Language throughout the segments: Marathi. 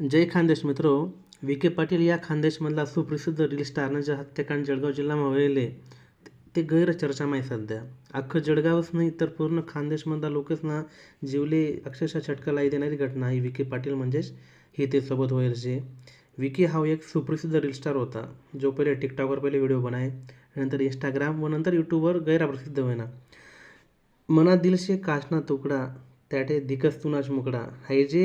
जय खानदेश मित्रो विखे पाटील या खानदेशमधला सुप्रसिद्ध रील स्टारनं जे हत्याकांड जळगाव जिल्ह्यामध्ये व्हायले ते गैर चर्चामा आहे सध्या. अख्खं जळगावच नाही तर पूर्ण खानदेशमधला लोकच ना जीवले अक्षरशः छटका लाई देणारी घटना ही विखे पाटील म्हणजेच हे ते सोबत व्हायचे विकी हा एक सुप्रसिद्ध रील स्टार होता जो पहिले टिकटॉकवर पहिले व्हिडिओ बनाय नंतर इंस्टाग्राम व नंतर यूट्यूबवर गैरप्रसिद्ध होईना मना दिलशे काशना तुकडा त्याटे दिकस तुनाच मुकडा हे जे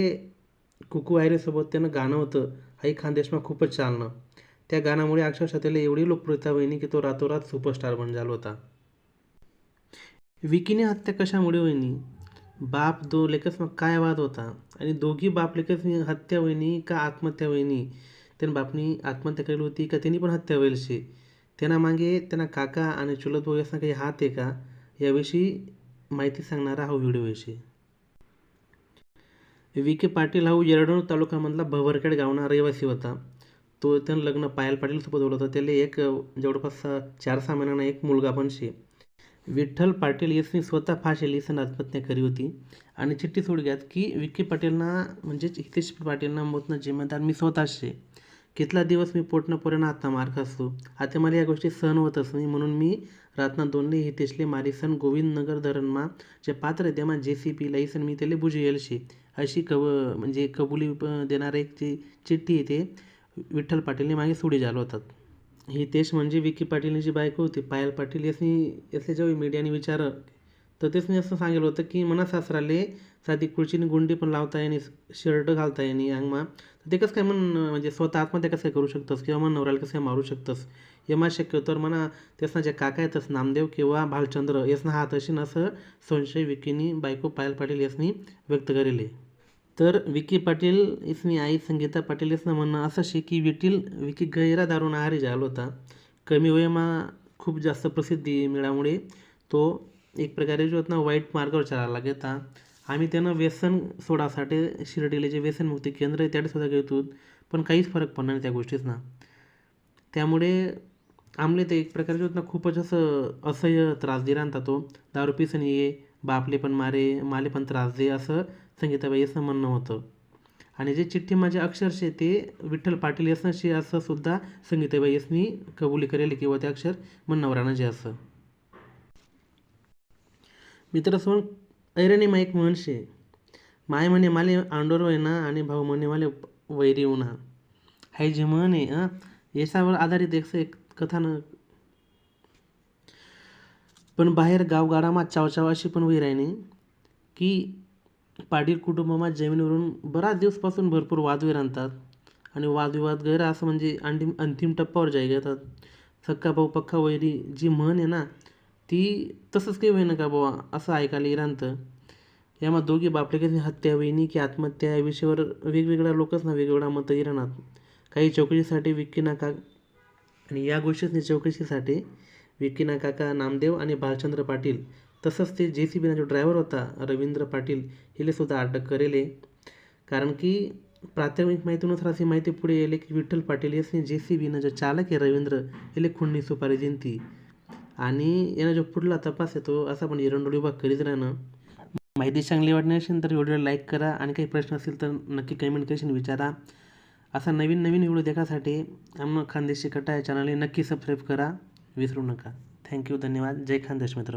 कुकू आयरेसोबत त्यानं गाणं होतं आई खानदेशमा खूपच चालणं. त्या गाण्यामुळे अक्षरशः त्याला एवढी लोकप्रियता होईनी की तो रातोरात सुपरस्टार बन झाला होता. विकीने हत्या कशामुळे होईनी बाप दो लेकस मग काय वाद होता? आणि दोघी बाप लेकस हत्या होईनी का आत्महत्या वहिनी? त्यानं बापनी आत्महत्या केली होती का त्यांनी पण हत्या होईल शे. त्यांना मागे त्यांना काका आणि चुलत भाऊ असं काही हात आहे का? याविषयी माहिती सांगणारा हा व्हिडिओ विषयी विखे पाटील हा येरडोण तालुक्यामधला भवरखेड गावना रहिवासी होता. तो त्यानं लग्न पायल पाटीलसोबत बोलत होतं. त्याला एक जवळपास चार सहा महिन्यानं एक मुलगा पण शे विठ्ठल पाटील यसनी स्वतः फाशी लिसन आत्महत्या करी होती. आणि चिठ्ठी सोड घ्यात की विखे पाटीलना म्हणजेच हितेश पाटीलना मोतनं जिम्मेदार मी स्वतः शे कितला दिवस मी पोटनं पोऱ्यानं आता मार खासतो. आता मला या गोष्टी सहन होतच नाही म्हणून मी रातना दोनले हितेशले मारिसन गोविंदनगर धरणमा जे पात्र देमा जे सी पी लाईसन मी त्याला बुजी येलशे अशी कब म्हणजे कबुली देणारे एक जी चिठ्ठी आहे ते विठ्ठल पाटीलने मागे सोडी झालो होतात. हितेश म्हणजे विकी पाटीलने जी बायको होती पायल पाटील यासनी यासले जेव्हा मीडियाने विचार तर तेच असं सांगितलं होतं की मना सासराले साधी खुर्चीने गुंडी पण लावता येणे शर्ट घालता येणे अंगमा. तर ते कसं काय म्हण म्हणजे स्वतः आत्महत्या कसं काय करू शकतोस किंवा मग नवऱ्याला कसं काय मारू शकतोस? यमा शक्य तर म्हणा त्यासना जे काका येतस नामदेव किंवा भालचंद्र यासना हात अशी असं संशय विकीनी बायको पायल पाटील यासनी व्यक्त करेले. तर विकी पाटील इसनी आई संगीता पाटील इसनं म्हणणं असं शे की विटील विकी गैरा दारून आहारी झाला होता. कमी वयमा खूप जास्त प्रसिद्धी मिळामुळे तो एक प्रकारे जो ना वाईट मार्गावर चालायला लागता आम्ही त्यानं व्यसन सोडासाठी शिर्डीले जे व्यसनमुक्ती केंद्र आहे त्याकडे सुद्धा घेतो पण काहीच फरक पडणार नाही त्या गोष्टीच ना त्यामुळे आमले ते एक प्रकारे जो ना खूपच असं असह्य त्रास दिला तो. दारू पिसन ये बापले पण मारे माले पण त्रास दे असं संगीताबाई असं म्हणणं होतं. आणि जे चिठ्ठी माझे अक्षरशे ते विठ्ठल पाटील यसनशी असं सुद्धा संगीताबाईसनी कबुली करेल किंवा ते अक्षर मन्नवरानं जे असं. मित्र सोन ऐरणी माईक म्हणशे माय म्हणे माले आंडोर ना आणि भाऊ म्हणे माले वैरी उन्हा हाय जे म्हणे हां याच्यावर आधारित एक एक कथानं पण बाहेर गावगाडामा चावचाव अशी पण वैर आहे की पाटील कुटुंबामा जमिनीवरून बराच दिवसपासून भरपूर वादवी आणतात. आणि वादविवाद गैर असं म्हणजे अंतिम अंतिम टप्प्यावर जाय घेतात. सक्का भाऊ पक्का वैरी जी म्हण आहे ना ती तसंच काही होईना का बाबा असं ऐकायला इरांतं यामा दोघी बापलेकाची हत्या होईनी की आत्महत्या या विषयावर वेगवेगळ्या लोकच ना वेगवेगळ्या मतं इराणात काही चौकशीसाठी विक्कीना नका. आणि या गोष्टीच चौकशीसाठी विकिना काका नामदेव आणि भालचंद्र पाटील. तसंच ते जे सी बीना जो ड्रायव्हर होता रवींद्र पाटील हिले सुद्धा अटक करेले. कारण की प्राथमिक माहितीनुसार अशी माहिती पुढे येले की विठ्ठल पाटील यासनी जे सी बीनं जो चालक आहे रवींद्र याले खुंडणी सुपारी जिंती आणि यानं जो पुढला तपास येतो असा पण एरंडोळी विभाग करीत राहणं. माहिती चांगली वाटणार असेल तर व्हिडिओला लाईक करा आणि काही प्रश्न असेल तर नक्की कमेंट विचारा. असा नवीन नवीन व्हिडिओ देखासाठी आम्हाला खानदेशी कटा या चॅनलला नक्की सबस्क्राईब करा. विसरू नका. थँक्यू धन्यवाद. जय खानदेश मित्र